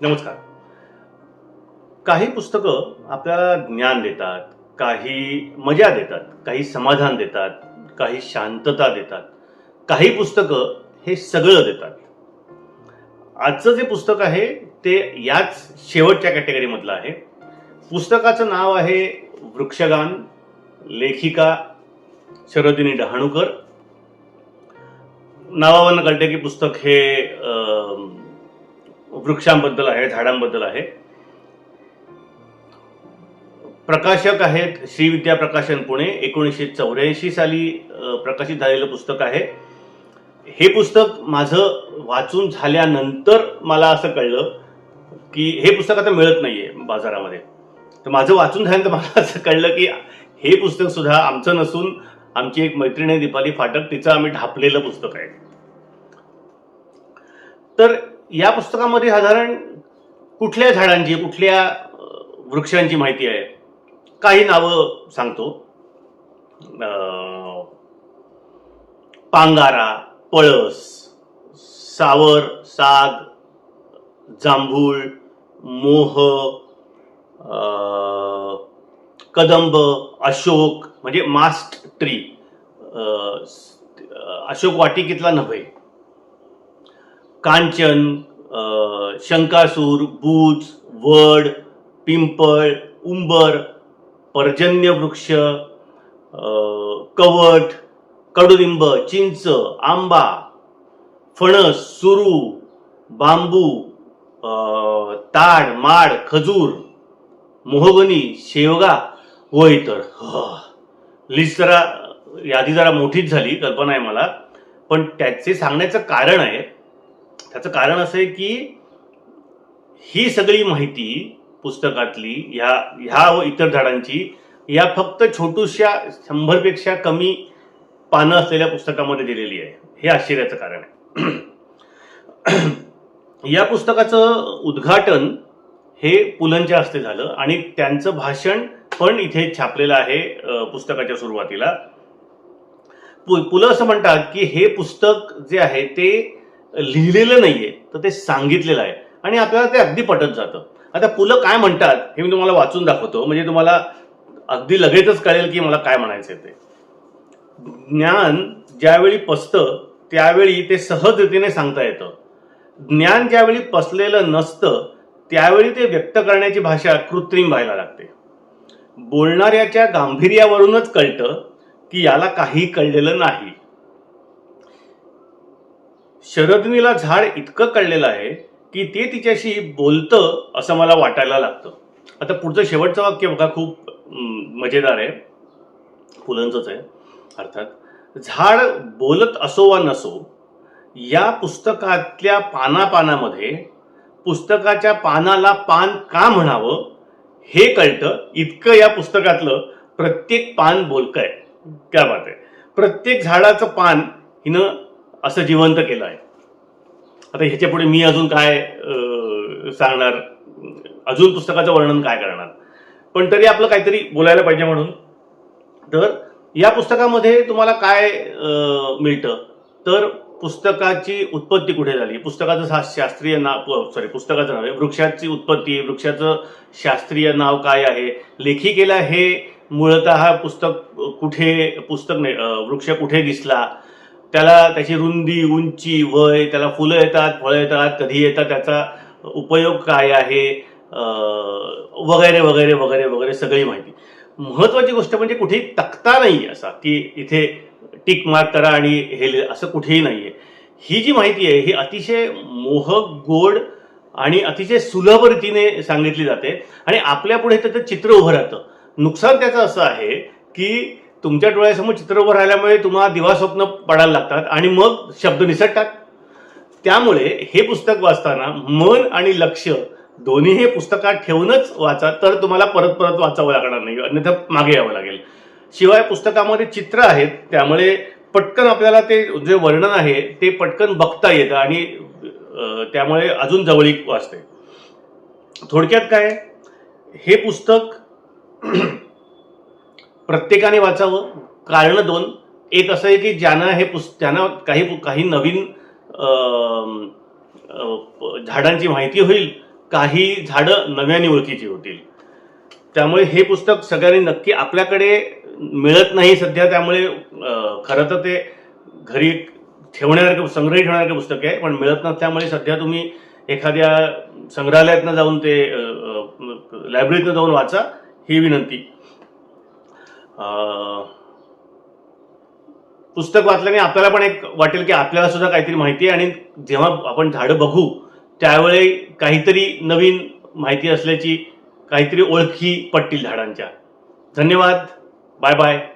नमस्कार. काही पुस्तकं आपल्याला ज्ञान देतात काही मजा देतात काही समाधान देतात काही शांतता देतात. काही पुस्तकं हे सगळं देतात. आजचं जे पुस्तक आहे ते याच शेवटच्या कॅटेगरीमधलं आहे. पुस्तकाचं नाव आहे वृक्षगान लेखिका शरदिनी डहाणूकर. नावावरनं कळते की पुस्तक हे अं, वृक्षांबद्दल आहे झाडांबद्दल आहे. प्रकाशक आहेत श्री विद्या प्रकाशन पुणे एकोणीसशे चौऱ्याऐंशी साली प्रकाशित झालेलं पुस्तक आहे. हे पुस्तक माझं वाचून झाल्यानंतर मला असं कळलं की हे पुस्तक आता मिळत नाहीये बाजारामध्ये. तर माझं वाचून झाल्यानंतर मला असं कळलं की हे पुस्तक सुद्धा आमचं नसून आमची एक मैत्रिणी आहे दीपाली फाटक तिचं आम्ही ढापलेलं पुस्तक आहे. तर या पुस्तकामध्ये साधारण कुठल्या झाडांची कुठल्या वृक्षांची माहिती आहे? काही नावं सांगतो. पांगारा पळस सावर साग जांभूळ मोह कदंब अशोक म्हणजे मास्ट ट्री अशोक वाटिकेतला नव्हे कांचन शंकासूर बूज वड पिंपळ उंबर पर्जन्य वृक्ष कवट कडुलिंब चिंच आंबा फणस सुरू बांबू ताड माड खजूर मोहगनी शेवगा व इतर लिस्ट जरा यादी जरा मोठीच झाली कल्पना आहे मला. पण त्याचे सांगण्याचं कारण आहे त्याचं कारण असं आहे की ही सगळी माहिती पुस्तकातली ह्या ह्या व इतर झाडांची या फक्त छोटूशा शंभरपेक्षा कमी पानं असलेल्या पुस्तकामध्ये दिलेली आहे. हे आश्चर्याचं कारण आहे. या पुस्तकाचं उद्घाटन हे पुलंच्या हस्ते झालं आणि त्यांचं भाषण पण इथे छापलेलं आहे पुस्तकाच्या सुरुवातीला. पु पुलं असं म्हणतात की हे पुस्तक जे आहे ते लिहिलेलं नाहीये तर ते सांगितलेलं आहे. आणि आपल्याला ते अगदी पटत जातं. आता पुलं काय म्हणतात हे मी तुम्हाला वाचून दाखवतो. म्हणजे तुम्हाला अगदी लगेचच कळेल की मला काय म्हणायचं ते. ज्ञान ज्यावेळी पसतं त्यावेळी ते सहजरीतीने सांगता येतं. ज्ञान ज्यावेळी पसलेलं नसतं त्यावेळी ते व्यक्त करण्याची भाषा कृत्रिम व्हायला लागते. बोलणाऱ्याच्या गांभीर्यावरूनच कळतं की याला काही कळलेलं नाही. शरदनीला झाड इतकं कळलेलं आहे की ते तिच्याशी बोलतं असं मला वाटायला लागतं. आता पुढचं शेवटचं वाक्य बघा खूप मजेदार आहे. फुलांचंच आहे अर्थात. झाड बोलत असो वा नसो या पुस्तकातल्या पानापानामध्ये पुस्तकाच्या पानाला पान का म्हणावं हे कळतं. इतकं या पुस्तकातलं प्रत्येक पान बोलत आहे त्या बात आहे. प्रत्येक झाडाचं पान हिनं असं जिवंत केलं आहे आता ह्याच्या पुढे मी अजून काय सांगणार? अजून पुस्तकाचं वर्णन काय करणार? पण तरी आपलं काहीतरी बोलायला पाहिजे म्हणून. तर या पुस्तकामध्ये तुम्हाला काय मिळतं? तर पुस्तकाची उत्पत्ती कुठे झाली? पुस्तकाचं शास्त्रीय नाव सॉरी पुस्तकाचं नाव आहे. वृक्षाची उत्पत्ती वृक्षाचं शास्त्रीय नाव काय आहे? लेखिकेला हे मूळतः पुस्तक कुठे पुस्तक नाही, वृक्ष कुठे दिसला? त्याला त्याची रुंदी उंची वय त्याला फुलं येतात फळं येतात कधी येतात त्याचा उपयोग काय आहे वगैरे वगैरे वगैरे वगैरे सगळी माहिती. महत्वाची गोष्ट म्हणजे कुठेही तक्ता नाही असा की इथे टिक मार्क करा आणि हे असं कुठेही नाही आहे. ही जी माहिती आहे ही अतिशय मोहक गोड आणि अतिशय सुलभ रीतीने सांगितली जाते. आणि आपल्यापुढे त्याचं चित्र उभं राहतं. नुकसान त्याचं असं आहे की तुमच्या डोळ्यासमोर चित्र उभं राहिल्यामुळे तुम्हाला दिवास्वप्न पडायला लागतात आणि मग शब्द निसटतात. त्यामुळे हे पुस्तक वाचताना मन आणि लक्ष दोन्ही हे पुस्तकात ठेवूनच वाचा तर तुम्हाला परत परत वाचावं लागणार नाही अन्यथा मागे यावं लागेल. शिवाय पुस्तकामध्ये चित्र आहेत त्यामुळे पटकन आपल्याला ते जे वर्णन आहे ते पटकन बघता येतं आणि त्यामुळे अजून जवळीक वाचते. थोडक्यात काय? हे पुस्तक प्रत्येकाने वाचावं. कारण दोन एक असं आहे की ज्यांना हे पुस्त त्यांना काही काही नवीन झाडांची माहिती होईल काही झाडं नव्याने ओळखीची होतील. त्यामुळे हे पुस्तक सगळ्यांनी नक्की आपल्याकडे मिळत नाही सध्या त्यामुळे खरं तर ते घरी ठेवण्यासारखं संग्रही ठेवण्यासारखं पुस्तक आहे पण मिळत नसल्यामुळे सध्या तुम्ही एखाद्या संग्रहालयातनं जाऊन ते लायब्ररीतनं जाऊन वाचा ही विनंती. पुस्तक वाचल्याने आपल्याला पण एक वाटेल की आपल्याला सुद्धा काहीतरी माहिती आहे. आणि जेव्हा आपण झाडं बघू त्यावेळी काहीतरी नवीन माहिती असल्याची काहीतरी ओळखी पटतील झाडांच्या. धन्यवाद. Bye bye.